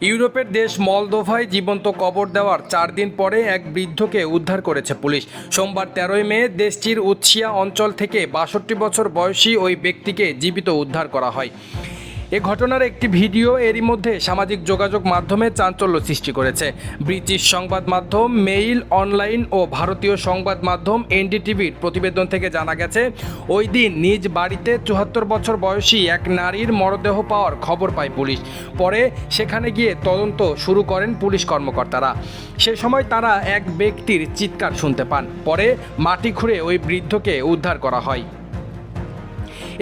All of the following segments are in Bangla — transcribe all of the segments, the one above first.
ইউরোপের দেশ মলদোভায় জীবন্ত কবর দেওয়ার চার দিন পরে এক বৃদ্ধকে উদ্ধার করেছে পুলিশ। সোমবার তেরোই মে দেশটির উৎসিয়া অঞ্চল থেকে বাষট্টি বছর বয়সী ওই ব্যক্তিকে জীবিত উদ্ধার করা হয়। এ ঘটনার একটি ভিডিও এরই মধ্যে সামাজিক যোগাযোগ মাধ্যমে চাঞ্চল্য সৃষ্টি করেছে। ব্রিটিশ সংবাদ মাধ্যম, মেইল, অনলাইন ও ভারতীয় সংবাদ মাধ্যম এনডিটিভির প্রতিবেদন থেকে জানা গেছে, ওই দিন নিজ বাড়িতে চুয়াত্তর বছর বয়সী এক নারীর মরদেহ পাওয়ার খবর পায় পুলিশ। পরে সেখানে গিয়ে তদন্ত শুরু করেন পুলিশ কর্মকর্তারা। সে সময় তারা এক ব্যক্তির চিৎকার শুনতে পান। পরে মাটি খুঁড়ে ওই বৃদ্ধকে উদ্ধার করা হয়।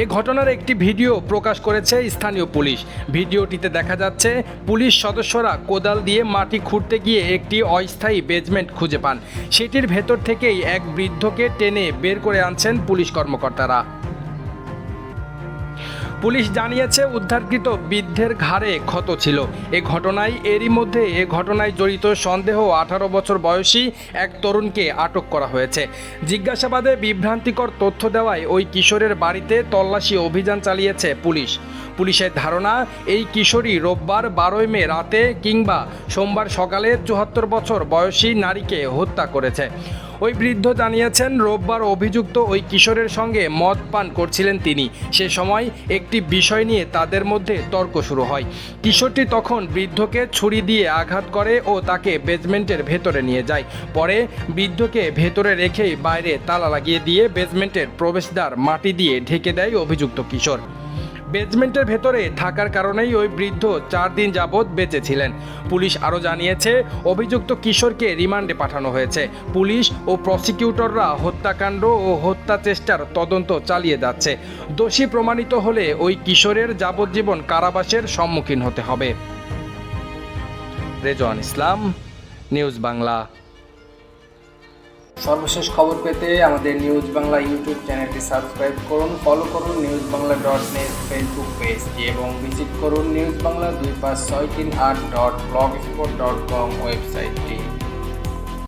এ ঘটনার একটি ভিডিও প্রকাশ করেছে স্থানীয় পুলিশ। ভিডিওটিতে দেখা যাচ্ছে, পুলিশ সদস্যরা কোদাল দিয়ে মাটি খুঁড়তে গিয়ে একটি অস্থায়ী বেজমেন্ট খুঁজে পান। সেটির ভেতর থেকেই এক বৃদ্ধকে টেনে বের করে আনছেন পুলিশ কর্মকর্তারা। পুলিশ জানিয়েছে, উদ্ধারকৃত বৃদ্ধের ঘাড়ে ক্ষত ছিল। এ ঘটনায় এরই মধ্যে এ ঘটনায় জড়িত সন্দেহ আঠারো বছর বয়সী এক তরুণকে আটক করা হয়েছে। জিজ্ঞাসাবাদে বিভ্রান্তিকর তথ্য দেওয়ায় ওই কিশোরের বাড়িতে তল্লাশি অভিযান চালিয়েছে পুলিশ। পুলিশের ধারণা, এই কিশোরী রোববার বারোই মে রাতে কিংবা সোমবার সকালে চুয়াত্তর বছর বয়সী নারীকে হত্যা করেছে। ওই বৃদ্ধ জানিয়েছেন, রোববার অভিযুক্ত ওই কিশোরের সঙ্গে মদ পান করছিলেন তিনি। সে সময় একটি বিষয় নিয়ে তাদের মধ্যে তর্ক শুরু হয়। কিশোরটি তখন বৃদ্ধকে ছুরি দিয়ে আঘাত করে ও তাকে বেজমেন্টের ভেতরে নিয়ে যায়। পরে বৃদ্ধকে ভেতরে রেখেই বাইরে তালা লাগিয়ে দিয়ে বেজমেন্টের প্রবেশদ্বার মাটি দিয়ে ঢেকে দেয় অভিযুক্ত কিশোর। বেজমেন্টের ভেতরে থাকার কারণেই ওই বৃদ্ধ চার দিন যাবৎ বেঁচে ছিলেন পুলিশ আরও জানিয়েছে, অভিযুক্ত কিশোরকে রিমান্ডে পাঠানো হয়েছে। পুলিশ ও প্রসিকিউটররা হত্যাকাণ্ড ও হত্যা চেষ্টার তদন্ত চালিয়ে যাচ্ছে। দোষী প্রমাণিত হলে ওই কিশোরের যাবজ্জীবন কারাবাসের সম্মুখীন হতে হবে। রেজওয়ান ইসলাম, নিউজ বাংলা। সর্বশেষ খবর পেতে আমাদের নিউজ বাংলা ইউটিউব চ্যানেলটি সাবস্ক্রাইব করুন ফলো করুন news Bangla dot net Facebook পেজটি এবং ভিজিট করুন নিউজ বাংলা দুই পাঁচ ছয় তিন আট dot blog sport dot com ওয়েবসাইটটি